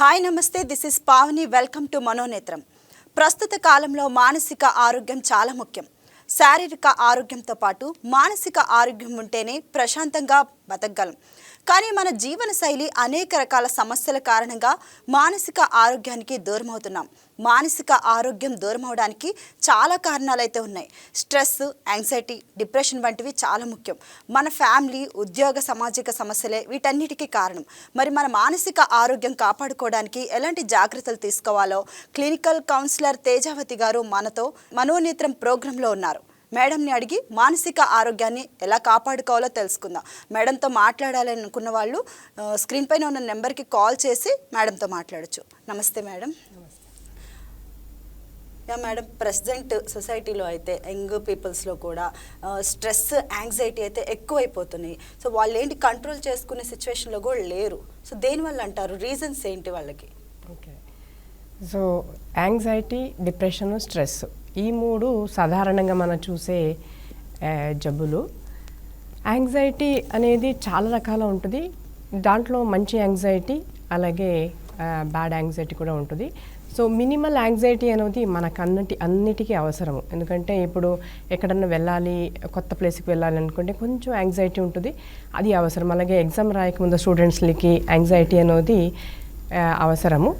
Hi నమస్తే. This is Pavani. Welcome to Manonetram. ప్రస్తుత కాలంలో మానసిక ఆరోగ్యం చాలా ముఖ్యం. శారీరక ఆరోగ్యంతో పాటు మానసిక ఆరోగ్యం ఉంటేనే ప్రశాంతంగా బతకగలం. కానీ మన జీవన శైలి అనేక రకాల సమస్యల కారణంగా మానసిక ఆరోగ్యానికి దూరం అవుతున్నాం మానసిక ఆరోగ్యం దూరం అవడానికి చాలా కారణాలు అయితే ఉన్నాయి. స్ట్రెస్ యాంగ్జైటీ డిప్రెషన్ వంటివి చాలా ముఖ్యం. మన ఫ్యామిలీ ఉద్యోగ సామాజిక సమస్యలే వీటన్నిటికీ కారణం. మరి మన మానసిక ఆరోగ్యం కాపాడుకోవడానికి ఎలాంటి జాగ్రత్తలు తీసుకోవాలో క్లినికల్ కౌన్సిలర్ తేజావతి గారు మనతో మనోనేత్రం ప్రోగ్రాంలో ఉన్నారు. మేడంని అడిగి మానసిక ఆరోగ్యాన్ని ఎలా కాపాడుకోవాలో తెలుసుకుందాం. మేడంతో మాట్లాడాలని అనుకున్న వాళ్ళు స్క్రీన్ పైన ఉన్న నెంబర్కి కాల్ చేసి మేడంతో మాట్లాడొచ్చు. నమస్తే మేడం. యా మేడం ప్రజెంట్ సొసైటీలో అయితే యంగ్ పీపుల్స్లో కూడా స్ట్రెస్ యాంగ్జైటీ అయితే ఎక్కువైపోతున్నాయి. సో వాళ్ళు ఏంటి కంట్రోల్ చేసుకునే సిచ్యువేషన్లో కూడా లేరు. సో దేనివల్ల అంటారు? రీజన్స్ ఏంటి వాళ్ళకి? Okay. So anxiety depression stress ఈ మూడు సాధారణంగా మనం చూసే జబ్బులు. యాంగ్జైటీ అనేది చాలా రకాల ఉంటుంది. దాంట్లో మంచి యాంగ్జైటీ అలాగే బ్యాడ్ యాంగ్జైటీ కూడా ఉంటుంది. సో మినిమల్ యాంగ్జైటీ అనేది మనకు అన్నిటి అన్నిటికీ అవసరము. ఎందుకంటే ఇప్పుడు ఎక్కడన్నా వెళ్ళాలి కొత్త ప్లేస్కి వెళ్ళాలి అనుకుంటే కొంచెం యాంగ్జైటీ ఉంటుంది. అది అవసరం. అలాగే ఎగ్జామ్ రాయకముందు స్టూడెంట్స్కి యాంగ్జైటీ అనేది అవసరము.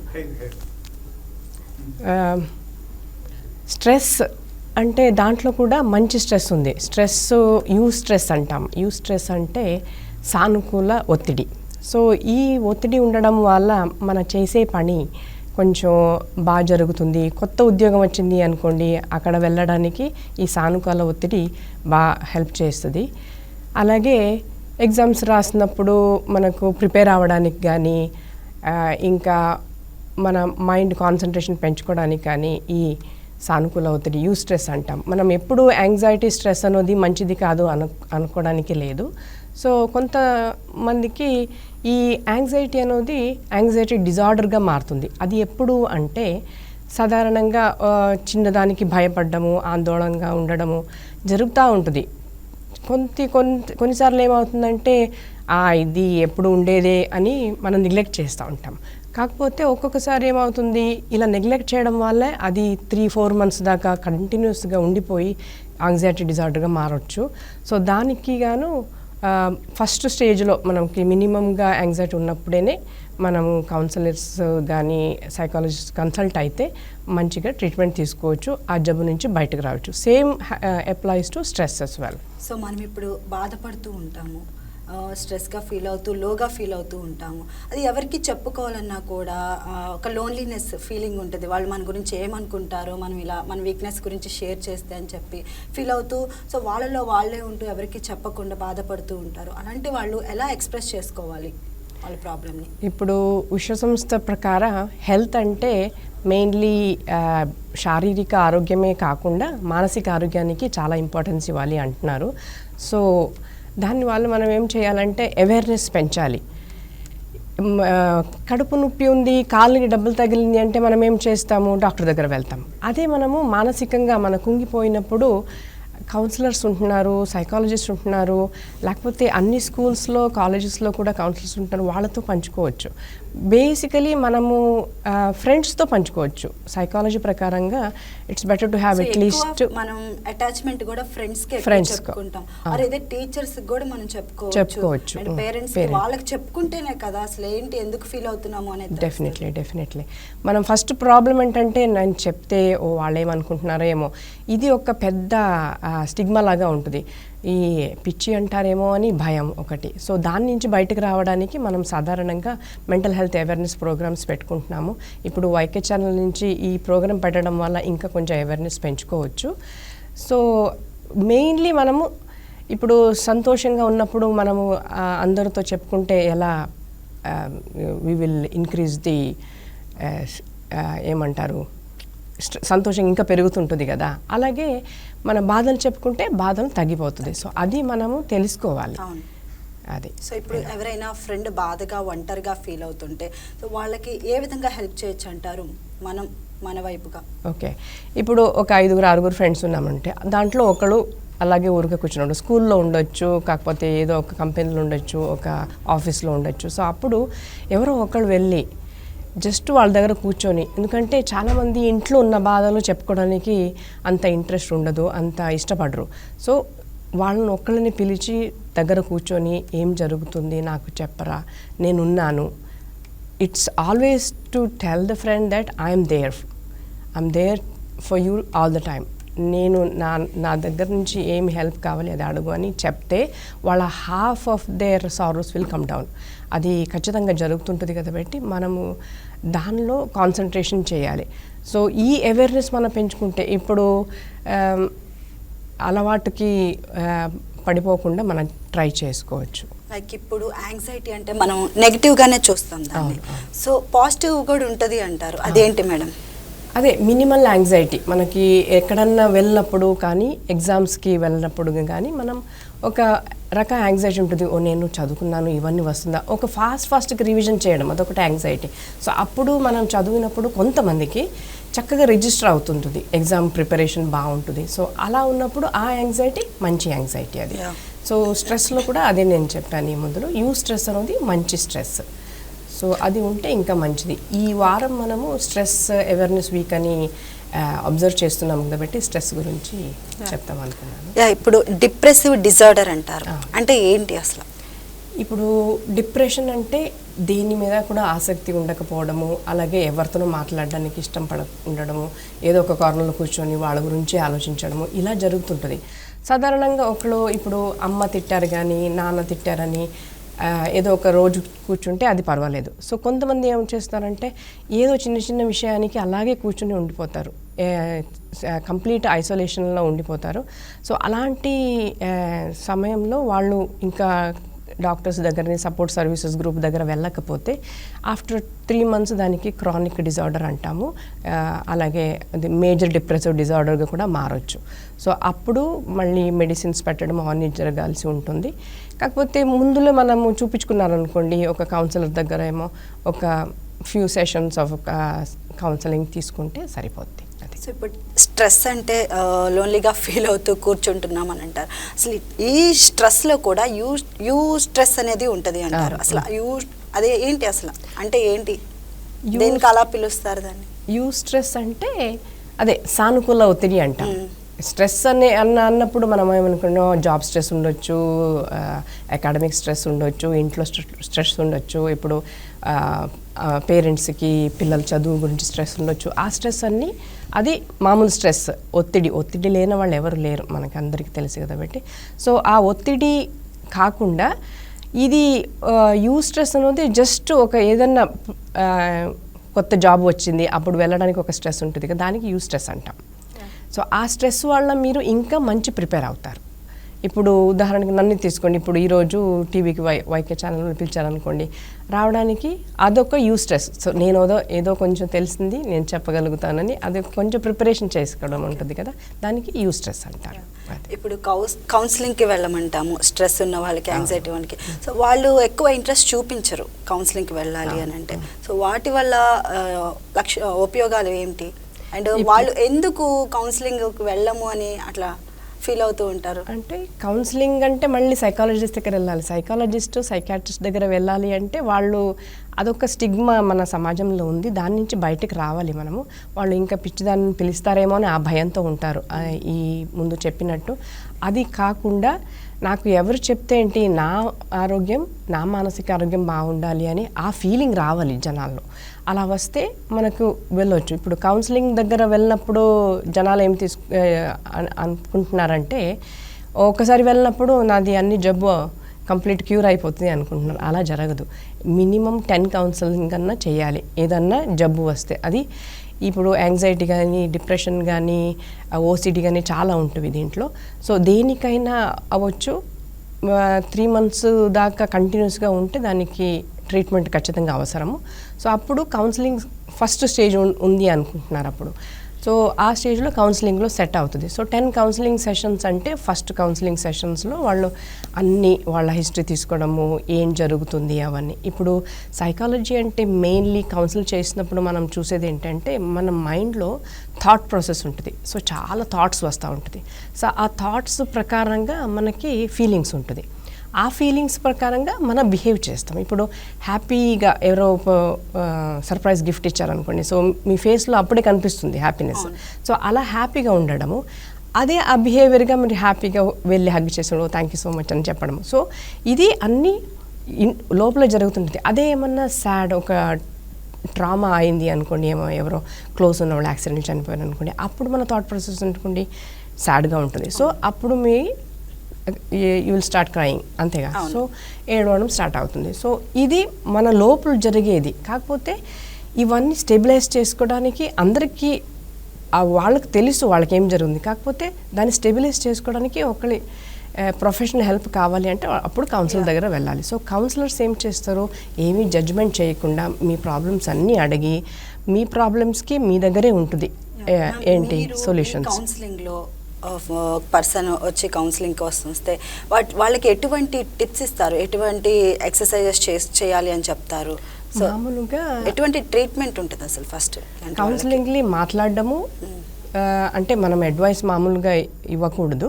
స్ట్రెస్ అంటే దాంట్లో కూడా మంచి స్ట్రెస్ ఉంది. స్ట్రెస్ యూ స్ట్రెస్ అంటాం. యూ స్ట్రెస్ అంటే సానుకూల ఒత్తిడి. సో ఈ ఒత్తిడి ఉండడం వల్ల మన చేసే పని కొంచెం బాగా జరుగుతుంది. కొత్త ఉద్యోగం వచ్చింది అనుకోండి అక్కడ వెళ్ళడానికి ఈ సానుకూల ఒత్తిడి బాగా హెల్ప్ చేస్తుంది. అలాగే ఎగ్జామ్స్ రాసినప్పుడు మనకు ప్రిపేర్ అవ్వడానికి కానీ ఇంకా మన మైండ్ కాన్సన్ట్రేషన్ పెంచుకోవడానికి కానీ ఈ సానుకూల ఒత్తిడి యూ స్ట్రెస్ అంటాం. మనం ఎప్పుడు యాంగ్జైటీ స్ట్రెస్ అనేది మంచిది కాదు అను అనుకోవడానికి లేదు. సో కొంతమందికి ఈ యాంగ్జైటీ అనేది యాంగ్జైటీ డిజార్డర్గా మారుతుంది. అది ఎప్పుడు అంటే సాధారణంగా చిన్నదానికి భయపడ్డము ఆందోళనగా ఉండడము జరుగుతూ ఉంటుంది. కొంత కొంత కొన్నిసార్లు ఏమవుతుందంటే "ఆ, ఇది ఎప్పుడు ఉండేదే అని మనం నెగ్లెక్ట్ చేస్తూ ఉంటాం. కాకపోతే ఒక్కొక్కసారి ఏమవుతుంది ఇలా నెగ్లెక్ట్ చేయడం వల్లే అది త్రీ ఫోర్ మంత్స్ దాకా కంటిన్యూస్గా ఉండిపోయి యాంగ్జైటీ డిజార్డర్గా మారచ్చు. సో దానికి గాను ఫస్ట్ స్టేజ్లో మనకి మినిమంగా యాంగ్జైటీ ఉన్నప్పుడేనే మనం కౌన్సిలర్స్ కానీ సైకాలజిస్ట్ కన్సల్ట్ అయితే మంచిగా ట్రీట్మెంట్ తీసుకోవచ్చు ఆ జబ్బు నుంచి బయటకు రావచ్చు. Same applies to stress as well so మనం ఇప్పుడు బాధపడుతూ ఉంటాము. స్ట్రెస్గా ఫీల్ అవుతూ లోగా ఫీల్ అవుతూ ఉంటాము. అది ఎవరికి చెప్పుకోవాలన్నా కూడా ఒక లోన్లీనెస్ ఫీలింగ్ ఉంటుంది. వాళ్ళు మన గురించి ఏమనుకుంటారో మనం ఇలా మన వీక్నెస్ గురించి షేర్ చేస్తే అని చెప్పి ఫీల్ అవుతూ సో వాళ్ళలో వాళ్ళే ఉంటూ ఎవరికి చెప్పకుండా బాధపడుతూ ఉంటారు. అలాంటి వాళ్ళు ఎలా ఎక్స్ప్రెస్ చేసుకోవాలి వాళ్ళ ప్రాబ్లమ్ని ఇప్పుడు విశ్వ సంస్థ ప్రకారం హెల్త్ అంటే మెయిన్లీ శారీరక ఆరోగ్యమే కాకుండా మానసిక ఆరోగ్యానికి చాలా ఇంపార్టెన్స్ ఇవ్వాలి అంటున్నారు. సో దానివల్ల మనం ఏం చేయాలంటే అవేర్నెస్ పెంచాలి. కడుపు నొప్పి ఉంది కాళ్ళకి డబ్బులు తగిలింది అంటే మనం ఏం చేస్తాము? డాక్టర్ దగ్గర వెళ్తాం. అదే మనము మానసికంగా మన కుంగిపోయినప్పుడు కౌన్సిలర్స్ ఉంటున్నారు సైకాలజిస్ట్ ఉంటున్నారు లేకపోతే అన్ని స్కూల్స్లో కాలేజెస్లో కూడా కౌన్సిలర్స్ ఉంటున్నారు వాళ్ళతో పంచుకోవచ్చు. బేసికలీ మనము ఫ్రెండ్స్తో పంచుకోవచ్చు. సైకాలజీ ప్రకారంగా it's better to have at least ఎక్కువ మనం అటాచ్మెంట్ కూడా ఫ్రెండ్స్. అరే ఇదే టీచర్స్ కూడా మనం చెప్పుకోవచ్చు. చెప్పుకోవచ్చు. పేరెంట్స్. వాళ్ళకి చెప్పుకుంటేనే కదా అసలు ఏంటి ఎందుకు ఫీల్ అవుతున్నాము అనేది డెఫినెట్లీ డెఫినెట్లీ మనం ఫస్ట్ ప్రాబ్లం ఏంటంటే నేను చెప్తే ఓ వాళ్ళు ఏమనుకుంటున్నారో ఏమో. ఇది ఒక పెద్ద స్టిగ్మా లాగా ఉంటుంది. ఈ పిచ్చి అంటారేమో అని భయం ఒకటి. సో దాని నుంచి బయటకు రావడానికి మనం సాధారణంగా మెంటల్ హెల్త్ అవేర్నెస్ ప్రోగ్రామ్స్ పెట్టుకుంటున్నాము. ఇప్పుడు వైకే ఛానల్ నుంచి ఈ ప్రోగ్రామ్ పెట్టడం వల్ల ఇంకా కొంచెం అవేర్నెస్ పెంచుకోవచ్చు. సో మెయిన్లీ మనము ఇప్పుడు సంతోషంగా ఉన్నప్పుడు మనము అందరితో చెప్పుకుంటే ఎలా వి విల్ ఇంక్రీజ్ ది ఏమంటారు? సంతోషం ఇంకా పెరుగుతుంటుంది కదా. అలాగే మన బాధలు చెప్పుకుంటే బాధలు తగ్గిపోతుంది. సో అది మనము తెలుసుకోవాలి. అది. సో ఇప్పుడు ఎవరైనా ఫ్రెండ్ బాధగా ఒంటరిగా ఫీల్ అవుతుంటే సో వాళ్ళకి ఏ విధంగా హెల్ప్ చేయొచ్చు అంటారు మనం మన వైపుగా? ఓకే. ఇప్పుడు ఒక ఐదుగురు ఆరుగురు ఫ్రెండ్స్ ఉన్నామంటే దాంట్లో ఒకడు అలాగే ఊరికే కూర్చున్నాడు. స్కూల్లో ఉండొచ్చు కాకపోతే ఏదో ఒక కంపెనీలో ఉండొచ్చు ఒక ఆఫీస్లో ఉండొచ్చు. సో అప్పుడు ఎవరో ఒకళ్ళు వెళ్ళి జస్ట్ వాళ్ళ దగ్గర కూర్చొని. ఎందుకంటే చాలామంది ఇంట్లో ఉన్న బాధలు చెప్పుకోవడానికి అంత ఇంట్రెస్ట్ ఉండదు అంత ఇష్టపడరు. సో వాళ్ళని ఒక్కళ్ళని పిలిచి దగ్గర కూర్చొని ఏం జరుగుతుంది నాకు చెప్పరా నేనున్నాను. It's always to tell the friend that I'm there I'm there for you all the time నేను నా నా దగ్గర నుంచి ఏమి హెల్ప్ కావాలి అది అడుగు అని చెప్తే వాళ్ళ half of their sorrows will come down అది ఖచ్చితంగా జరుగుతుంటుంది కాబట్టి మనము దానిలో కాన్సన్ట్రేషన్ చేయాలి. సో ఈ అవేర్నెస్ మనం పెంచుకుంటే ఇప్పుడు ఆమ్, అలవాటుకి ఆ, పడిపోకుండా మనం ట్రై చేసుకోవచ్చు. లైక్ ఇప్పుడు యాంగ్జైటీ అంటే మనం నెగిటివ్ గానే చూస్తాం దాన్ని. సో పాజిటివ్ కూడా ఉంటది అంటారు. అదేంటి మేడం? అదే మినిమల్ యాంగ్జైటీ. మనకి ఎక్కడన్నా వెళ్ళినప్పుడు కానీ ఎగ్జామ్స్కి వెళ్ళినప్పుడు కానీ మనం ఒక రక యాంగ్జైటీ ఉంటుంది. ఓ నేను చదువుకున్నాను ఇవన్నీ వస్తుందా? ఒక ఫాస్ట్ ఫాస్ట్గా రివిజన్ చేయడం అదొకటి యాంగ్జైటీ. సో అప్పుడు మనం చదివినప్పుడు కొంతమందికి చక్కగా రిజిస్టర్ అవుతుంటుంది. ఎగ్జామ్ ప్రిపరేషన్ బాగుంటుంది. సో అలా ఉన్నప్పుడు ఆ యాంగ్జైటీ మంచి యాంగ్జైటీ అది. సో స్ట్రెస్లో కూడా అదే నేను చెప్పాను ఈ ముందులో. యూ స్ట్రెస్ అనేది మంచి స్ట్రెస్. సో అది ఉంటే ఇంకా మంచిది. ఈ వారం మనము స్ట్రెస్ అవేర్నెస్ వీక్ అని అబ్జర్వ్ చేస్తున్నాం కాబట్టి స్ట్రెస్ గురించి చెప్తాం అనుకున్నాను. ఇప్పుడు డిప్రెసివ్ డిజార్డర్ అంటారు. అంటే ఏంటి అసలు? ఇప్పుడు డిప్రెషన్ అంటే దేని మీద కూడా ఆసక్తి ఉండకపోవడము అలాగే ఎవరితోనూ మాట్లాడడానికి ఇష్టం పడ ఉండడము ఏదో ఒక కార్నర్లో కూర్చొని వాళ్ళ గురించి ఆలోచించడము ఇలా జరుగుతుంటుంది. సాధారణంగా ఒకళ్ళు ఇప్పుడు అమ్మ తిట్టారు కానీ నాన్న తిట్టారని ఏదో ఒక రోజు కూర్చుంటే అది పర్వాలేదు. సో కొంతమంది ఏం చేస్తారంటే ఏదో చిన్న చిన్న విషయానికి అలాగే కూర్చుని ఉండిపోతారు. కంప్లీట్ ఐసోలేషన్లో ఉండిపోతారు. సో అలాంటి సమయంలో వాళ్ళు ఇంకా డాక్టర్స్ దగ్గరని సపోర్ట్ సర్వీసెస్ గ్రూప్ దగ్గర వెళ్ళకపోతే ఆఫ్టర్ త్రీ మంత్స్ దానికి క్రానిక్ డిజార్డర్ అంటాము. అలాగే అది మేజర్ డిప్రెసివ్ డిజార్డర్గా కూడా మారచ్చు. సో అప్పుడు మళ్ళీ మెడిసిన్స్ పెట్టడం ఆన్ జరగాల్సి ఉంటుంది. కాకపోతే ముందులో మనము చూపించుకున్నారనుకోండి ఒక కౌన్సిలర్ దగ్గర ఏమో ఒక ఫ్యూ సెషన్స్ ఆఫ్ కౌన్సిలింగ్ తీసుకుంటే సరిపోద్ది. సో ఇప్పుడు స్ట్రెస్ అంటే లోన్లీగా ఫీల్ అవుతూ కూర్చుంటున్నాం అని అంటారు. అసలు ఈ స్ట్రెస్లో కూడా యూ యూ స్ట్రెస్ అనేది ఉంటది అంటారు. అసలు యూ అదే ఏంటి అసలు? అంటే ఏంటి? దేనికి అలా పిలుస్తారు దాన్ని? యూ స్ట్రెస్ అంటే అదే సానుకూల ఒత్తిడి అంటాం. స్ట్రెస్ అనే అన్న అన్నప్పుడు మనం ఏమనుకున్నాం జాబ్ స్ట్రెస్ ఉండొచ్చు అకాడమిక్ స్ట్రెస్ ఉండొచ్చు ఇంట్లో స్ట్రెస్ ఉండొచ్చు ఇప్పుడు పేరెంట్స్కి పిల్లల చదువు గురించి స్ట్రెస్ ఉండొచ్చు. ఆ స్ట్రెస్ అన్నీ అది మామూలు స్ట్రెస్. ఒత్తిడి. ఒత్తిడి లేని వాళ్ళు ఎవరు లేరు. మనకి అందరికీ తెలుసు కాబట్టి సో ఆ ఒత్తిడి కాకుండా ఇది యూ స్ట్రెస్ అనేది జస్ట్ ఒక ఏదన్నా కొత్త జాబ్ వచ్చింది. అప్పుడు వెళ్ళడానికి ఒక స్ట్రెస్ ఉంటుంది కదా. దానికి యూ స్ట్రెస్ అంటాం. సో ఆ స్ట్రెస్ వల్ల మీరు ఇంకా మంచి ప్రిపేర్ అవుతారు. ఇప్పుడు ఉదాహరణకి నన్ను తీసుకోండి. ఇప్పుడు ఈరోజు టీవీకి వై వైకే ఛానల్ పిలిచారనుకోండి. రావడానికి అదొక యూ స్ట్రెస్ సో నేను ఏదో ఏదో కొంచెం తెలిసింది నేను చెప్పగలుగుతానని అది కొంచెం ప్రిపరేషన్ చేసుకోవడం ఉంటుంది కదా. దానికి యూ స్ట్రెస్ అంటారు. ఇప్పుడు కౌన్స్ కౌన్సిలింగ్కి వెళ్ళమంటాము. స్ట్రెస్ ఉన్న వాళ్ళకి యాంగ్జైటీ వాళ్ళకి. సో వాళ్ళు ఎక్కువ ఇంట్రెస్ట్ చూపించరు కౌన్సిలింగ్కి వెళ్ళాలి అని అంటే. సో వాటి వల్ల లక్ష ఉపయోగాలు ఏంటి? అండ్ వాళ్ళు ఎందుకు కౌన్సిలింగ్కి వెళ్ళము అని అట్లా ఫీల్ అవుతూ ఉంటారు? అంటే కౌన్సిలింగ్ అంటే మళ్ళీ సైకాలజిస్ట్ దగ్గర వెళ్ళాలి. సైకాలజిస్ట్ సైకాట్రిస్ట్ దగ్గర వెళ్ళాలి అంటే వాళ్ళు అదొక స్టిగ్మా మన సమాజంలో ఉంది. దాని నుంచి బయటకు రావాలి మనము. వాళ్ళు ఇంకా పిచ్చిదాన్ని పిలుస్తారేమో అని ఆ భయంతో ఉంటారు. ఈ ముందు చెప్పినట్టు. అది కాకుండా నాకు ఎవరు చెప్తే ఏంటి నా ఆరోగ్యం నా మానసిక ఆరోగ్యం బాగుండాలి అని ఆ ఫీలింగ్ రావాలి జనాల్లో. అలా వస్తే మనకు వెళ్ళొచ్చు. ఇప్పుడు కౌన్సిలింగ్ దగ్గర వెళ్ళినప్పుడు జనాలు ఏం తీసుకు అనుకుంటున్నారంటే ఒకసారి వెళ్ళినప్పుడు నాది అన్ని జబ్బు కంప్లీట్ క్యూర్ అయిపోతుంది అనుకుంటున్నారు. అలా జరగదు. మినిమం టెన్ కౌన్సిలింగ్ అన్నా చేయాలి. ఏదన్నా జబ్బు వస్తే. అది ఇప్పుడు యాంగ్జైటీ కానీ డిప్రెషన్ కానీ ఓసిటీ కానీ చాలా ఉంటుంది దీంట్లో. సో దేనికైనా అవ్వచ్చు. త్రీ మంత్స్ దాకా కంటిన్యూస్గా ఉంటే దానికి ట్రీట్మెంట్ ఖచ్చితంగా అవసరము. సో అప్పుడు కౌన్సిలింగ్ ఫస్ట్ స్టేజ్ ఉంది అనుకుంటున్నారు అప్పుడు. సో ఆ స్టేజ్లో కౌన్సిలింగ్లో సెట్ అవుతుంది. సో టెన్ కౌన్సిలింగ్ సెషన్స్ అంటే ఫస్ట్ కౌన్సిలింగ్ సెషన్స్లో వాళ్ళు అన్ని వాళ్ళ హిస్టరీ తీసుకోవడము ఏం జరుగుతుంది అవన్నీ. ఇప్పుడు సైకాలజీ అంటే మెయిన్లీ కౌన్సిల్ చేసినప్పుడు మనం చూసేది ఏంటంటే మన మైండ్లో థాట్ ప్రాసెస్ ఉంటుంది. సో చాలా థాట్స్ వస్తూ ఉంటుంది. సో ఆ థాట్స్ ప్రకారంగా మనకి ఫీలింగ్స్ ఉంటుంది. ఆ ఫీలింగ్స్ ప్రకారంగా మనం బిహేవ్ చేస్తాం. ఇప్పుడు హ్యాపీగా ఎవరో సర్ప్రైజ్ గిఫ్ట్ ఇచ్చారనుకోండి సో మీ ఫేస్లో అప్పుడే కనిపిస్తుంది హ్యాపీనెస్ సో అలా హ్యాపీగా ఉండడము అదే ఆ బిహేవియర్గా మీరు హ్యాపీగా వెళ్ళి హగ్ చేసడం థ్యాంక్ యూ సో మచ్ అని చెప్పడము. సో ఇది అన్నీ ఇన్- లోపల జరుగుతుంటుంది. అదే ఏమన్నా సాడ్ ఒక ట్రామా అయింది అనుకోండి ఏమో ఎవరో క్లోజ్ ఉన్న వాళ్ళు యాక్సిడెంట్ చనిపోయారు అనుకోండి అప్పుడు మన థాట్ ప్రాసెస్ అనుకోండి సాడ్గా ఉంటుంది. సో అప్పుడు మీ యూ విల్ స్టార్ట్ క్రయింగ్ అంతేగా. సో ఏడవడం స్టార్ట్ అవుతుంది. సో ఇది మన లోపల జరిగేది. కాకపోతే ఇవన్నీ స్టెబిలైజ్ చేసుకోవడానికి అందరికీ వాళ్ళకి తెలుసు వాళ్ళకి ఏం జరుగుతుంది కాకపోతే దాన్ని స్టెబిలైజ్ చేసుకోవడానికి ఒకరి ప్రొఫెషనల్ హెల్ప్ కావాలి అంటే అప్పుడు కౌన్సిలర్ దగ్గర వెళ్ళాలి. సో కౌన్సిలర్స్ ఏం చేస్తారు? ఏమీ జడ్జ్మెంట్ చేయకుండా మీ ప్రాబ్లమ్స్ అన్నీ అడిగి మీ ప్రాబ్లమ్స్కి మీ దగ్గరే ఉంటుంది. ఏంటి? సొల్యూషన్స్ కౌన్సిలింగ్లో పర్సన్ వచ్చి కౌన్సిలింగ్ కోసం వస్తే వాట్ వాళ్ళకి ఎటువంటి టిప్స్ ఇస్తారు? ఎటువంటి ఎక్సర్సైజెస్ చేయాలి అని చెప్తారు? సో మామూలుగా ఎటువంటి ట్రీట్మెంట్ ఉంటుంది అసలు ఫస్ట్ కౌన్సిలింగ్లీ మాట్లాడడము ఆ, అంటే మనం అడ్వైస్ మామూలుగా ఇవ్వకూడదు.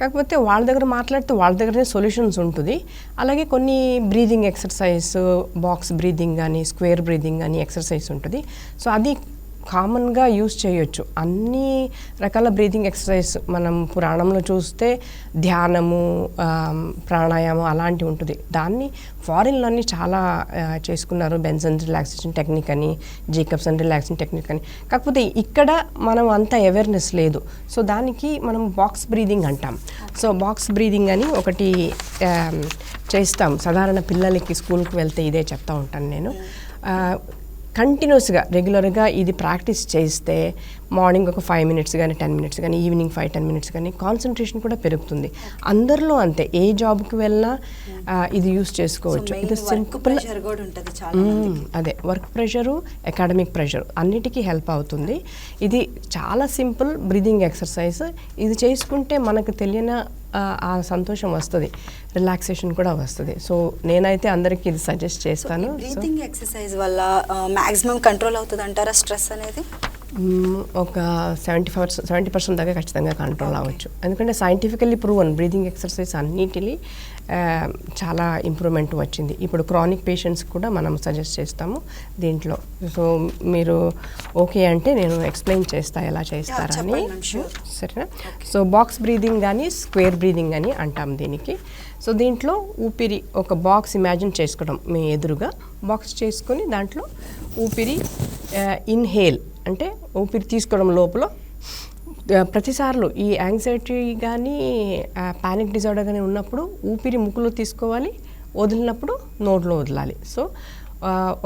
కాకపోతే వాళ్ళ దగ్గర మాట్లాడితే వాళ్ళ దగ్గరనే సొల్యూషన్స్ ఉంటుంది. అలాగే కొన్ని బ్రీదింగ్ ఎక్సర్సైజ్ బాక్స్ బ్రీదింగ్ కానీ స్క్వేర్ బ్రీదింగ్ కానీ ఎక్సర్సైజ్ ఉంటుంది. సో అది కామన్గా యూస్ చేయొచ్చు. అన్ని రకాల బ్రీతింగ్ ఎక్సర్సైజ్ మనం పురాణంలో చూస్తే ధ్యానము ప్రాణాయామం అలాంటివి ఉంటుంది. దాన్ని ఫారిన్లోని చాలా చేసుకున్నారు. బెన్సన్ రిలాక్సేషన్ టెక్నిక్ అని జేకబ్సన్ రిలాక్సేషన్ టెక్నిక్ అని. కాకపోతే ఇక్కడ మనం అంత అవేర్నెస్ లేదు. సో దానికి మనం బాక్స్ బ్రీదింగ్ అంటాం. సో బాక్స్ బ్రీదింగ్ అని ఒకటి చేస్తాం. సాధారణ పిల్లలకి స్కూల్కి వెళ్తే ఇదే చెప్తా ఉంటాను నేను. కంటిన్యూస్గా రెగ్యులర్గా ఇది ప్రాక్టీస్ చేస్తే మార్నింగ్ ఒక ఫైవ్ మినిట్స్ కానీ టెన్ మినిట్స్ కానీ ఈవినింగ్ ఫైవ్ టెన్ మినిట్స్ కానీ కాన్సన్ట్రేషన్ కూడా పెరుగుతుంది. అందరిలో అంతే. ఏ జాబ్కి వెళ్ళినా ఇది యూస్ చేసుకోవచ్చు. ఇది సింపుల్. అదే వర్క్ ప్రెషరు అకాడమిక్ ప్రెషర్ అన్నిటికీ హెల్ప్ అవుతుంది. ఇది చాలా సింపుల్ బ్రీదింగ్ ఎక్సర్సైజ్ ఇది చేసుకుంటే మనకు తెలియని ఆ, సంతోషం వస్తుంది. రిలాక్సేషన్ కూడా వస్తుంది. సో నేనైతే అందరికీ ఇది సజెస్ట్ చేస్తాను. బ్రీతింగ్ ఎక్సర్సైజ్ వల్ల మాక్సిమం కంట్రోల్ అవుతుంది అంటారా స్ట్రెస్ అనేది? ఒక సెవెంటీ ఫైవ్ సెవెంటీ పర్సెంట్ దాకా ఖచ్చితంగా కంట్రోల్ అవ్వచ్చు. ఎందుకంటే సైంటిఫికల్లీ ప్రూవన్ బ్రీదింగ్ ఎక్సర్సైజ్ అన్నిటిని చాలా ఇంప్రూవ్మెంట్ వచ్చింది. ఇప్పుడు క్రానిక్ పేషెంట్స్ కూడా మనం సజెస్ట్ చేస్తాము దీంట్లో. సో మీరు ఓకే అంటే నేను ఎక్స్ప్లెయిన్ చేస్తా ఎలా చేస్తారని. సరేనా? సో బాక్స్ బ్రీదింగ్ కానీ స్క్వేర్ బ్రీదింగ్ అని అంటాం దీనికి. సో దీంట్లో ఊపిరి ఒక బాక్స్ ఇమాజిన్ చేసుకోవడం మీ ఎదురుగా. బాక్స్ చేసుకొని దాంట్లో ఊపిరి ఇన్హేల్ అంటే ఊపిరి తీసుకోవడం లోపల ప్రతిసార్లు ఈ యాంగ్జైటీ కానీ పానిక్ డిజార్డర్ కానీ ఉన్నప్పుడు ఊపిరి ముక్కులో తీసుకోవాలి వదిలినప్పుడు నోట్లో వదలాలి. సో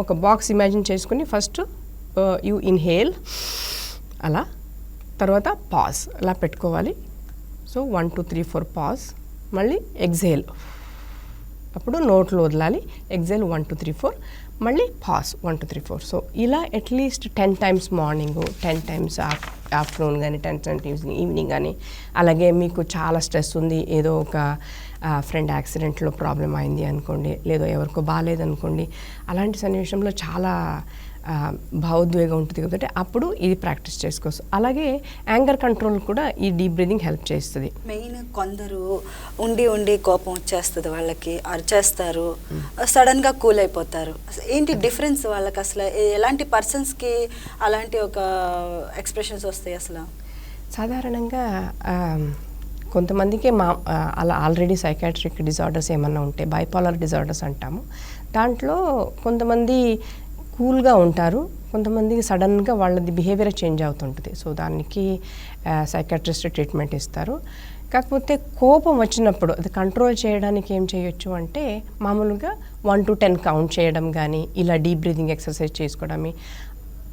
ఒక బాక్స్ ఇమాజిన్ చేసుకుని ఫస్ట్ యూ ఇన్హేల్ అలా తర్వాత పాజ్ అలా పెట్టుకోవాలి. So one two three four pause మళ్ళీ ఎగ్జేల్ అప్పుడు నోట్లో వదలాలి exhale one two three four మళ్ళీ pause one two three four so ఇలా at least ten times morning ten times afternoon కానీ టెన్ టైమ్స్ ఈవినింగ్ కానీ అలాగే మీకు చాలా స్ట్రెస్ ఉంది. ఏదో ఒక ఫ్రెండ్ యాక్సిడెంట్లో ప్రాబ్లం అయింది అనుకోండి లేదో ఎవరికో బాగాలేదనుకోండి అలాంటి సన్నివేశంలో చాలా భావోద్వేగం ఉంటుంది కాబట్టి అప్పుడు ఇది ప్రాక్టీస్ చేసుకోవచ్చు. అలాగే యాంగర్ కంట్రోల్ కూడా ఈ డీప్ బ్రీదింగ్ హెల్ప్ చేస్తుంది. మెయిన్ కొందరు ఉండి ఉండి కోపం వచ్చేస్తుంది వాళ్ళకి అరిచేస్తారు సడన్గా కూల్ అయిపోతారు. ఏంటి డిఫరెన్స్ వాళ్ళకి అసలు? ఎలాంటి పర్సన్స్కి అలాంటి ఒక ఎక్స్ప్రెషన్స్ వస్తాయి అసలు? సాధారణంగా కొంతమందికి మా అలా ఆల్రెడీ సైకాట్రిక్ డిజార్డర్స్ ఏమన్నా ఉంటే బైపాలర్ డిజార్డర్స్ అంటాము. దాంట్లో కొంతమంది కూల్గా ఉంటారు. కొంతమందికి సడన్గా వాళ్ళది బిహేవియర్ చేంజ్ అవుతుంటుంది. సో దానికి సైకాట్రిస్ట్ ట్రీట్మెంట్ ఇస్తారు. కాకపోతే కోపం వచ్చినప్పుడు అది కంట్రోల్ చేయడానికి ఏం చేయొచ్చు అంటే మామూలుగా వన్ టు టెన్ కౌంట్ చేయడం కానీ ఇలా డీప్ బ్రీదింగ్ ఎక్సర్సైజ్ చేసుకోవడమే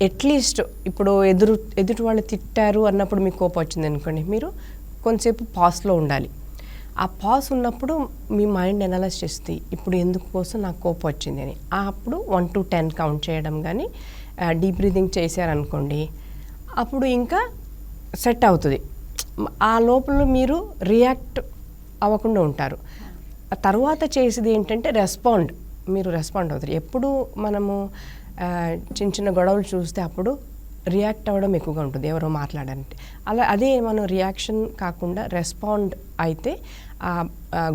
అట్లీస్ట్ ఇప్పుడు ఎదురు ఎదుటి వాళ్ళు తిట్టారు అన్నప్పుడు మీకు కోపం వచ్చింది అనుకోండి మీరు కొంతసేపు పాస్లో ఉండాలి. ఆ పాస్ ఉన్నప్పుడు మీ మైండ్ ఎనలైజ్ చేస్తుంది. ఇప్పుడు ఎందుకు కోసం నాకు కోపం వచ్చింది అని. అప్పుడు వన్ టు టెన్ కౌంట్ చేయడం కానీ డీప్ బ్రీదింగ్ చేశారనుకోండి అప్పుడు ఇంకా సెట్ అవుతుంది. ఆ లోపల మీరు రియాక్ట్ అవ్వకుండా ఉంటారు. తర్వాత చేసేది ఏంటంటే రెస్పాండ్ మీరు రెస్పాండ్ అవుతారు. ఎప్పుడు మనము చిన్న చిన్న గొడవలు చూస్తే అప్పుడు రియాక్ట్ అవ్వడం ఎక్కువగా ఉంటుంది ఎవరో మాట్లాడాలంటే అలా అదే మనం రియాక్షన్ కాకుండా రెస్పాండ్ అయితే ఆ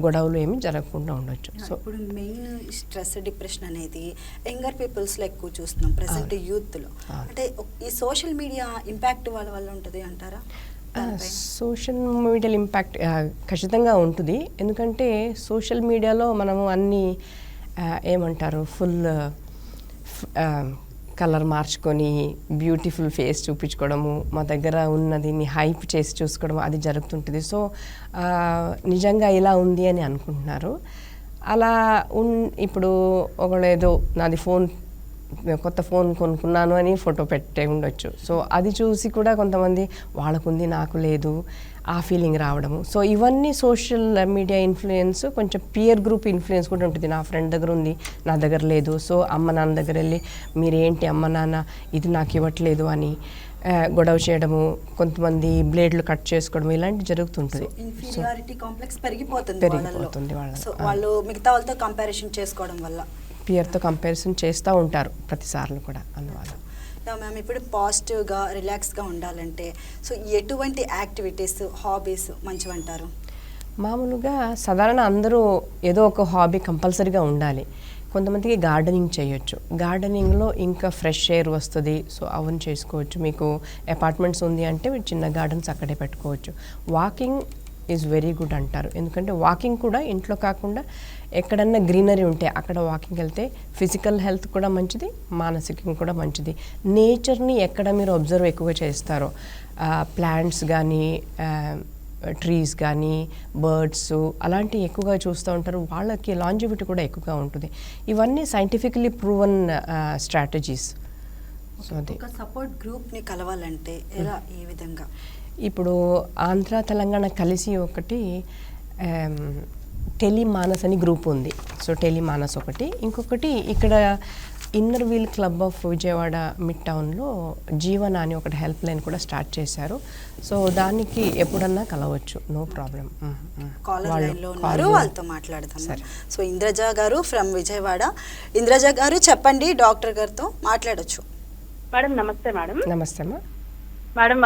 గొడవలు ఏమి జరగకుండా ఉండొచ్చు. సో ఇప్పుడు మెయిన్ స్ట్రెస్ డిప్రెషన్ అనేది యంగర్ పీపుల్స్లో ఎక్కువ చూస్తున్నాం ప్రజెంట్ యూత్లో. అంటే ఈ సోషల్ మీడియా ఇంపాక్ట్ వాళ్ళ వల్ల ఉంటుంది అంటారా? సోషల్ మీడియా ఇంపాక్ట్ ఖచ్చితంగా ఉంటుంది. ఎందుకంటే సోషల్ మీడియాలో మనము అన్ని ఏమంటారు ఫుల్ కలర్ మార్చుకొని బ్యూటిఫుల్ ఫేస్ చూపించుకోవడము మా దగ్గర ఉన్నదిని హైప్ చేసి చూసుకోవడం అది జరుగుతుంటుంది. సో నిజంగా ఇలా ఉంది అని అనుకుంటున్నారు. అలా ఉన్ ఇప్పుడు ఒకళ్ళు ఏదో నాది ఫోన్ కొత్త ఫోన్ కొనుక్కున్నాను అని ఫోటో పెట్టే ఉండొచ్చు. సో అది చూసి కూడా కొంతమంది వాళ్ళకుంది నాకు లేదు ఆ ఫీలింగ్ రావడము. సో ఇవన్నీ సోషల్ మీడియా ఇన్ఫ్లుయెన్స్ కొంచెం పియర్ గ్రూప్ ఇన్ఫ్లుయెన్స్ కూడా ఉంటుంది. నా ఫ్రెండ్ దగ్గర ఉంది నా దగ్గర లేదు. సో అమ్మ నాన్న దగ్గర వెళ్ళి మీరేంటి అమ్మ నాన్న ఇది నాకు ఇవ్వట్లేదు అని గొడవ చేయడము కొంతమంది బ్లేడ్లు కట్ చేసుకోవడం ఇలాంటివి జరుగుతుంటుంది. ఇన్ఫీరియారిటీ కాంప్లెక్స్ పెరిగిపోతుంది పెరిగిపోతుంది ఆ. వాళ్ళు మిగతా వాళ్ళతో కంపారిజన్ చేసుకోవడం వల్ల. పియర్తో కంపారిజన్ చేస్తూ ఉంటారు ప్రతిసార్లు కూడా అందువల్ల. మ్యామ్ ఇప్పుడు పాజిటివ్గా రిలాక్స్గా ఉండాలంటే సో ఎటువంటి యాక్టివిటీస్ హాబీస్ మంచివంటారు? మామూలుగా సాధారణ అందరూ ఏదో ఒక హాబీ కంపల్సరీగా ఉండాలి. కొంతమందికి గార్డెనింగ్ చేయొచ్చు. గార్డెనింగ్లో ఇంకా ఫ్రెష్ ఎయిర్ వస్తుంది సో అవన్నీ చేసుకోవచ్చు. మీకు అపార్ట్మెంట్స్ ఉంది అంటే మీరు చిన్న గార్డెన్స్ అక్కడే పెట్టుకోవచ్చు. వాకింగ్ ఈజ్ వెరీ గుడ్ అంటారు. ఎందుకంటే వాకింగ్ కూడా ఇంట్లో కాకుండా ఎక్కడన్నా గ్రీనరీ ఉంటే అక్కడ వాకింగ్ వెళ్తే ఫిజికల్ హెల్త్ కూడా మంచిది మానసికంగా కూడా మంచిది. నేచర్ని ఎక్కడ మీరు అబ్జర్వ్ ఎక్కువ చేస్తారో ప్లాంట్స్ కానీ ట్రీస్ కానీ బర్డ్స్ అలాంటివి ఎక్కువగా చూస్తూ ఉంటారు. వాళ్ళకి లాంజివిటీ కూడా ఎక్కువగా ఉంటుంది. ఇవన్నీ సైంటిఫికలీ ప్రూవన్ స్ట్రాటజీస్ సో అది. ఒక సపోర్ట్ గ్రూప్ని కలవాలంటే ఎలా ఏ విధంగా? ఇప్పుడు ఆంధ్ర తెలంగాణ కలిసి ఒకటి టెలిమానస్ అని గ్రూప్ ఉంది. సో టెలిమానస్ ఒకటి. ఇంకొకటి ఇక్కడ inner wheel club of Vijayawada mid టౌన్లో జీవన అని ఒకటి హెల్ప్ లైన్ కూడా స్టార్ట్ చేశారు. సో దానికి ఎప్పుడన్నా కలవచ్చు. నో ప్రాబ్లం వాళ్ళతో మాట్లాడదాం సరే. సో ఇంద్రజ గారు ఫ్రమ్ విజయవాడ. ఇంద్రజ గారు చెప్పండి డాక్టర్ గారితో మాట్లాడొచ్చు. మేడం నమస్తే మేడం. నమస్తే అమ్మా. మేడం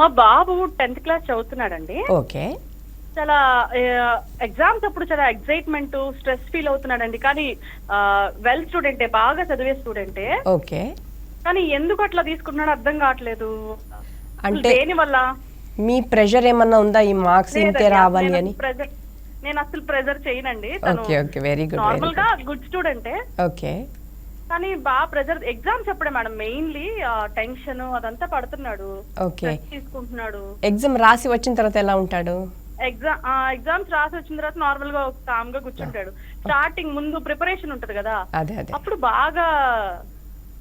మా బాబు టెన్త్ క్లాస్ చదువుతున్నాడండి. ఓకే. చాలా ఎగ్జామ్స్ అప్పుడు చాలా ఎగ్జైట్మెంట్ స్ట్రెస్ ఫీల్ అవుతున్నాడండి. కానీ వెల్ స్టూడెంటే బాగా చదివే స్టూడెంటే. ఓకే. కానీ ఎందుకు అట్లా తీసుకుంటున్నాడు అర్థం కావట్లేదు. అంటే దేని వల్ల? మీ ప్రెషర్ ఏమన్నా ఉందా? ఈ మార్క్స్ ఇంతే రావాలి నేను అని. నేను అసలు ప్రెజర్ చేయనండి. ఓకే ఓకే వెరీ గుడ్ నార్మల్గా గుడ్ స్టూడెంటే. ఓకే. కానీ బాగా ప్రెజర్ ఎగ్జామ్స్ అప్పుడే మేడం మెయిన్లీ టెన్షన్ అదంతా పడుతున్నాడు. ఓకే. తీసుకుంటున్నాడు. ఎగ్జామ్ రాసి వచ్చిన తర్వాత ఎలా ఉంటాడు? ఎగ్జామ్ ఎగ్జామ్స్ రాసి వచ్చిన తర్వాత నార్మల్గా కామ్గా కూర్చుంటాడు స్టార్టింగ్ ముందు ప్రిపరేషన్ ఉంటది కదా. అప్పుడు బాగా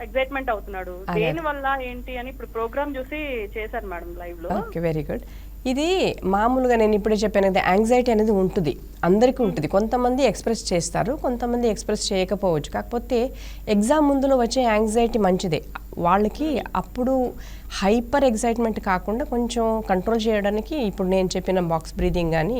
ఎగ్జైట్మెంట్ అవుతున్నాడు. దేని వల్ల ఏంటి అని ఇప్పుడు ప్రోగ్రామ్ చూసి చేశాను మేడం లైవ్లో ఓకే వెరీ గుడ్. ఇది మామూలుగా నేను ఇప్పుడే చెప్పాను కదా యాంగ్జైటీ అనేది ఉంటుంది. అందరికీ ఉంటుంది. కొంతమంది ఎక్స్ప్రెస్ చేస్తారు కొంతమంది ఎక్స్ప్రెస్ చేయకపోవచ్చు. కాకపోతే ఎగ్జామ్ ముందులో వచ్చే యాంగ్జైటీ మంచిదే. వాళ్ళకి అప్పుడు హైపర్ ఎగ్జైట్మెంట్ కాకుండా కొంచెం కంట్రోల్ చేయడానికి ఇప్పుడు నేను చెప్పిన బాక్స్ బ్రీదింగ్ కానీ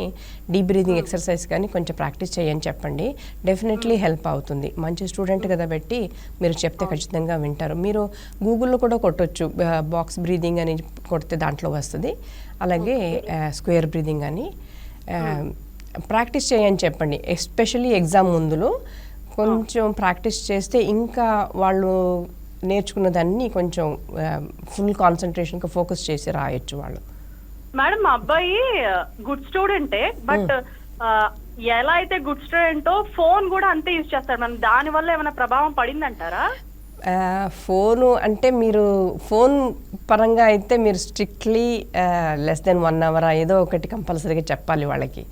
డీప్ బ్రీదింగ్ ఎక్సర్సైజ్ కానీ కొంచెం ప్రాక్టీస్ చేయని చెప్పండి. డెఫినెట్లీ హెల్ప్ అవుతుంది. మంచి స్టూడెంట్ కదా పెట్టి మీరు చెప్తే ఖచ్చితంగా వింటారు. మీరు గూగుల్లో కూడా కొట్టొచ్చు. బాక్స్ బ్రీదింగ్ అని కొడితే దాంట్లో వస్తుంది. అలాగే స్క్వేర్ బ్రీదింగ్ అని ప్రాక్టీస్ చేయని చెప్పండి. ఎస్పెషల్లీ ఎగ్జామ్ ముందులో కొంచెం ప్రాక్టీస్ చేస్తే ఇంకా వాళ్ళు నేర్చుకున్న దాన్ని కొంచెం ఫుల్ కాన్సన్ట్రేషన్గా ఫోకస్ చేసి రాయొచ్చు వాళ్ళు. మేడం మా అబ్బాయి గుడ్ స్టూడెంటే బట్ ఎలా అయితే గుడ్ స్టూడెంటో ఫోన్ కూడా అంతే యూజ్ చేస్తాడు మనం దాని వల్ల ఏమైనా ప్రభావం పడిందంటారా? ఫోను అంటే మీరు ఫోన్ పరంగా అయితే మీరు strictly less then one hour ఏదో ఒకటి కంపల్సరీగా చెప్పాలి వాళ్ళకి.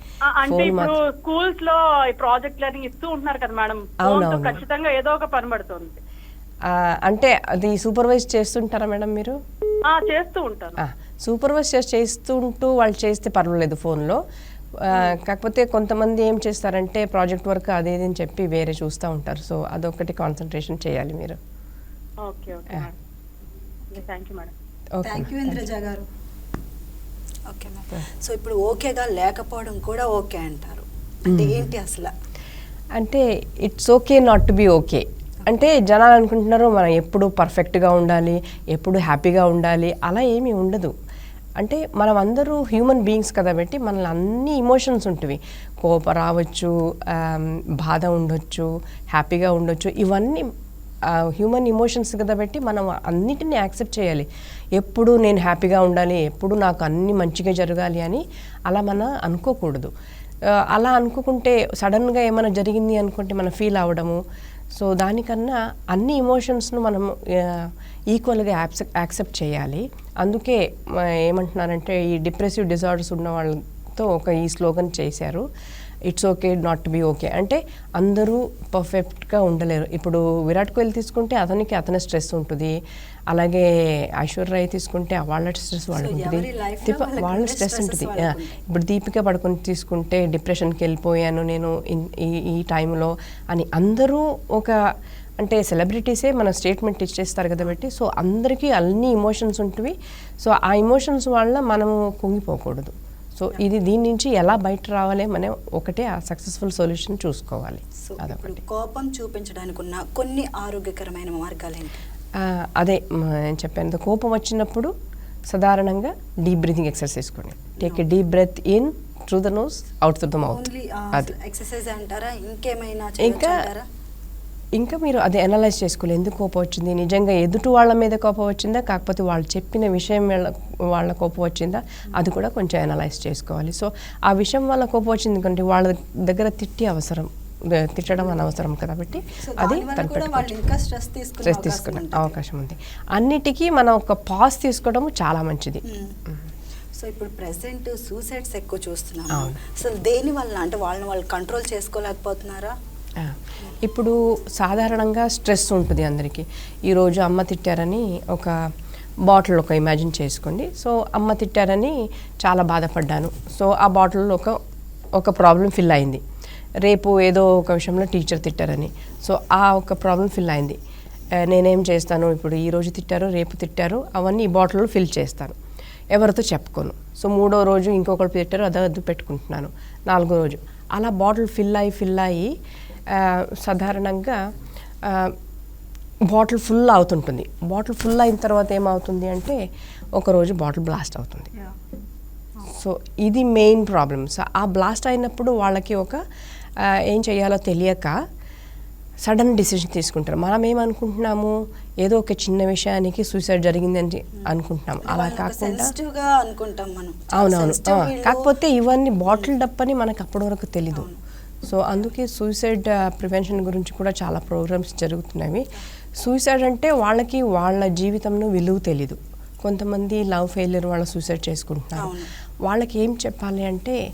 అంటే ఇప్పుడు స్కూల్స్లో ప్రాజెక్ట్ లెర్నింగ్ ఇస్తూ ఉంటున్నారు కదా మేడం. ఖచ్చితంగా ఏదో ఒక పని పడుతుంది. అంటే అది సూపర్వైజ్ చేస్తుంటారా మేడం మీరు? ఆ చేస్తూ ఉంటాను. సూపర్వైజ్ చేసి చేస్తుంటూ వాళ్ళు చేస్తే పర్వాలేదు ఫోన్లో. కాకపోతే కొంతమంది ఏం చేస్తారంటే ప్రాజెక్ట్ వర్క్ అది ఇది అని చెప్పి వేరే చూస్తూ ఉంటారు. సో అదొకటి కాన్సన్ట్రేషన్ చేయాలి మీరు. Okay okay madam. Thank you madam. Okay thank you Indraja గారు. ఓకే సో ఇప్పుడు ఓకేగా లేకపోవడం కూడా ఓకే అంటారు. అంటే ఏంటి అసలు? అంటే it's okay not to be okay అంటే జనాలు అనుకుంటున్నారు మనం ఎప్పుడు పర్ఫెక్ట్గా ఉండాలి ఎప్పుడు హ్యాపీగా ఉండాలి అలా ఏమీ ఉండదు. అంటే మనం అందరూ హ్యూమన్ బీయింగ్స్ కదా పెట్టి మనల్ని అన్ని ఇమోషన్స్ ఉంటుంది కోపం రావచ్చు బాధ ఉండొచ్చు హ్యాపీగా ఉండొచ్చు ఇవన్నీ హ్యూమన్ ఇమోషన్స్ కాబట్టి మనం అన్నిటిని యాక్సెప్ట్ చేయాలి. ఎప్పుడు నేను హ్యాపీగా ఉండాలి ఎప్పుడు నాకు అన్ని మంచిగా జరగాలి అని అలా మనం అనుకోకూడదు. అలా అనుకుంటే సడన్గా ఏమైనా జరిగింది అనుకుంటే మనం ఫీల్ అవ్వడము సో దానికన్నా అన్ని ఇమోషన్స్ను మనం ఈక్వల్గా యాక్సెప్ట్ యాక్సెప్ట్ చేయాలి. అందుకే ఏమంటున్నారంటే ఈ డిప్రెసివ్ డిజార్డర్స్ ఉన్న వాళ్ళతో ఒక ఈ స్లోగన్ చేశారు. It's okay not to be okay అంటే అందరూ పర్ఫెక్ట్గా ఉండలేరు. ఇప్పుడు విరాట్ కోహ్లీ తీసుకుంటే అతనికి అతని స్ట్రెస్ ఉంటుంది. అలాగే ఐశ్వర్య రాయ్ తీసుకుంటే వాళ్ళ స్ట్రెస్ వాళ్ళకి ఉంటుంది వాళ్ళ స్ట్రెస్ ఉంటుంది. ఇప్పుడు దీపిక పడుకొని తీసుకుంటే డిప్రెషన్కి వెళ్ళిపోయాను నేను ఈ ఈ టైంలో అని అందరూ ఒక అంటే సెలబ్రిటీసే మన స్టేట్మెంట్ ఇచ్చేస్తారు కాబట్టి సో అందరికీ అన్ని ఇమోషన్స్ ఉంటువి. సో ఆ ఇమోషన్స్ వల్ల మనము కుంగిపోకూడదు. సో ఇది దీని నుంచి ఎలా బయట రావాలి మనం ఒకటే ఆ సక్సెస్ఫుల్ సొల్యూషన్ చూసుకోవాలి. కోపం చూపించడానికి ఉన్న కొన్ని ఆరోగ్యకరమైన మార్గాలు ఏంటి అదే నేను చెప్పాను కోపం వచ్చినప్పుడు సాధారణంగా డీప్ బ్రీతింగ్ ఎక్సర్సైజ్ చేసుకోండి. Take a deep breath in through the nose out through the mouth అది. ఎక్సర్సైజ్ అంటారా? ఇంకేమైనా ఇంకా ఇంకా మీరు అది అనలైజ్ చేసుకోవాలి. ఎందుకు కోపం వచ్చింది? నిజంగా ఎదుటి వాళ్ళ మీద కోపం వచ్చిందా? కాకపోతే వాళ్ళు చెప్పిన విషయం వాళ్ళ వాళ్ళ కోపం వచ్చిందా? అది కూడా కొంచెం అనలైజ్ చేసుకోవాలి. సో ఆ విషయం వల్ల కోపం వచ్చింది కంటే వాళ్ళ దగ్గర తిట్టి అవసరం. తిట్టడం అనవసరం కాబట్టి అది దానివల్ల కూడా వాళ్ళు తలపెట్టుకోవచ్చు ఇంకా స్ట్రెస్ తీసుకునే అవకాశం ఉంది. అన్నిటికీ మనం ఒక పాజ్ తీసుకోవడం చాలా మంచిది. సో ఇప్పుడు ప్రెసెంట్ సూసైడ్స్ ఎక్కువ చూస్తున్నాము. అవును. అసలు దేని వల్ల అంటే వాళ్ళని వాళ్ళు కంట్రోల్ చేసుకోలేకపోతున్నారా? ఇప్పుడు సాధారణంగా స్ట్రెస్ ఉంటుంది అందరికీ. ఈరోజు అమ్మ తిట్టారని ఒక బాటిల్ ఒక ఇమాజిన్ చేసుకోండి. సో అమ్మ తిట్టారని చాలా బాధపడ్డాను. సో ఆ బాటిల్లో ఒక ఒక ప్రాబ్లం ఫిల్ అయింది. రేపు ఏదో ఒక విషయంలో టీచర్ తిట్టారని. సో ఆ ఒక ప్రాబ్లం ఫిల్ అయింది. నేనేం చేస్తాను? ఇప్పుడు ఈ రోజు తిట్టారు రేపు తిట్టారు అవన్నీ ఈ బాటిల్లో ఫిల్ చేస్తాను. ఎవరితో చెప్పుకోను. సో మూడో రోజు ఇంకొకరు తిట్టారు అదే అద్దు పెట్టుకుంటున్నాను. నాలుగో రోజు. అలా బాటిల్ ఫిల్ అయ్యి ఫిల్ అయ్యి సాధారణంగా బాటిల్ ఫుల్ అవుతుంటుంది. బాటిల్ ఫుల్ అయిన తర్వాత ఏమవుతుంది అంటే ఒకరోజు బాటిల్ బ్లాస్ట్ అవుతుంది. సో ఇది మెయిన్ ప్రాబ్లమ్. సో ఆ బ్లాస్ట్ అయినప్పుడు వాళ్ళకి ఒక ఏం చేయాలో తెలియక సడన్ డిసిషన్ తీసుకుంటారు. మనం ఏమనుకుంటున్నాము? ఏదో ఒక చిన్న విషయానికి సూసైడ్ జరిగిందని అనుకుంటున్నాం అలా కాకుండా అవునవును. కాకపోతే ఇవన్నీ బాటిల్ డప్పని మనకు అప్పటి వరకు తెలీదు. సో అందుకే సూసైడ్ ప్రివెన్షన్ గురించి కూడా చాలా ప్రోగ్రామ్స్ జరుగుతున్నవి సూసైడ్ అంటే వాళ్ళకి వాళ్ళ జీవితంలో విలువ తెలీదు. కొంతమంది లవ్ ఫెయిలియర్ వాళ్ళ సూసైడ్ చేసుకుంటున్నారు. వాళ్ళకి ఏం చెప్పాలి అంటే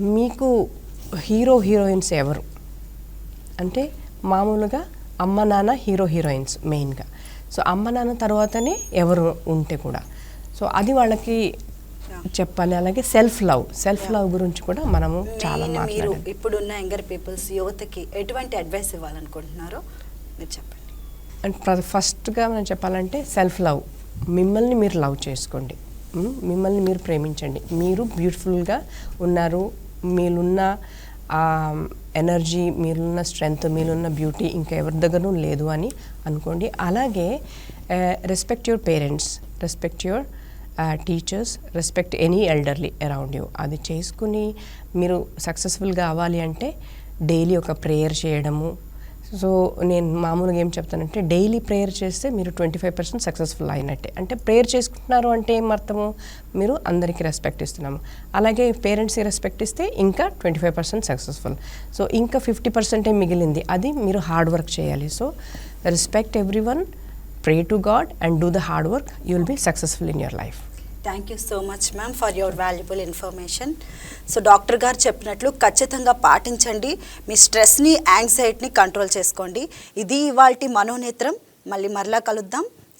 మీకు హీరో హీరోయిన్స్ ఎవరు? అంటే మామూలుగా అమ్మ నాన్న హీరో హీరోయిన్స్ మెయిన్గా. సో అమ్మ నాన్న తర్వాతనే ఎవరు ఉంటే కూడా. సో అది వాళ్ళకి చెప్పాలి. అలాగే సెల్ఫ్ లవ్ సెల్ఫ్ లవ్ గురించి కూడా మనము చాలా మీరు ఇప్పుడున్న యంగర్ పీపుల్స్ యువతకి ఎటువంటి అడ్వైస్ ఇవ్వాలనుకుంటున్నారో మీరు చెప్పండి. అండ్ ఫస్ట్గా మనం చెప్పాలంటే సెల్ఫ్ లవ్ మిమ్మల్ని మీరు లవ్ చేసుకోండి. మిమ్మల్ని మీరు ప్రేమించండి. మీరు బ్యూటిఫుల్గా ఉన్నారు మీలున్న ఎనర్జీ మీరున్న స్ట్రెంగ్త్ మీరున్న బ్యూటీ ఇంకా ఎవరి దగ్గర లేదు అని అనుకోండి. అలాగే respect your parents respect your teachers respect any elderly around you అది చేసుకుని మీరు సక్సెస్ఫుల్గా అవ్వాలి అంటే డైలీ ఒక ప్రేయర్ చేయడము. సో నేను మామూలుగా ఏం చెప్తానంటే డైలీ ప్రేయర్ చేస్తే మీరు ట్వంటీ ఫైవ్ పర్సెంట్ సక్సెస్ఫుల్ అయినట్టే. అంటే ప్రేయర్ చేసుకుంటున్నారు అంటే ఏం అర్థము మీరు అందరికీ రెస్పెక్ట్ ఇస్తున్నాము. అలాగే పేరెంట్స్కి రెస్పెక్ట్ ఇస్తే ఇంకా twenty five percent successful so ఇంకా ఫిఫ్టీ పర్సెంటే మిగిలింది. అది మీరు హార్డ్ వర్క్ చేయాలి. So respect everyone pray to God and do the hard work you will be successful in your life thank you so much ma'am for your valuable information so doctor గారు చెప్పినట్లు ఖచ్చితంగా పాటించండి. మీ స్ట్రెస్ని యాంగ్జైటీని control చేసుకోండి. ఇది ఇవాళ మనోనేత్రం. మళ్ళీ మరలా కలుద్దాం.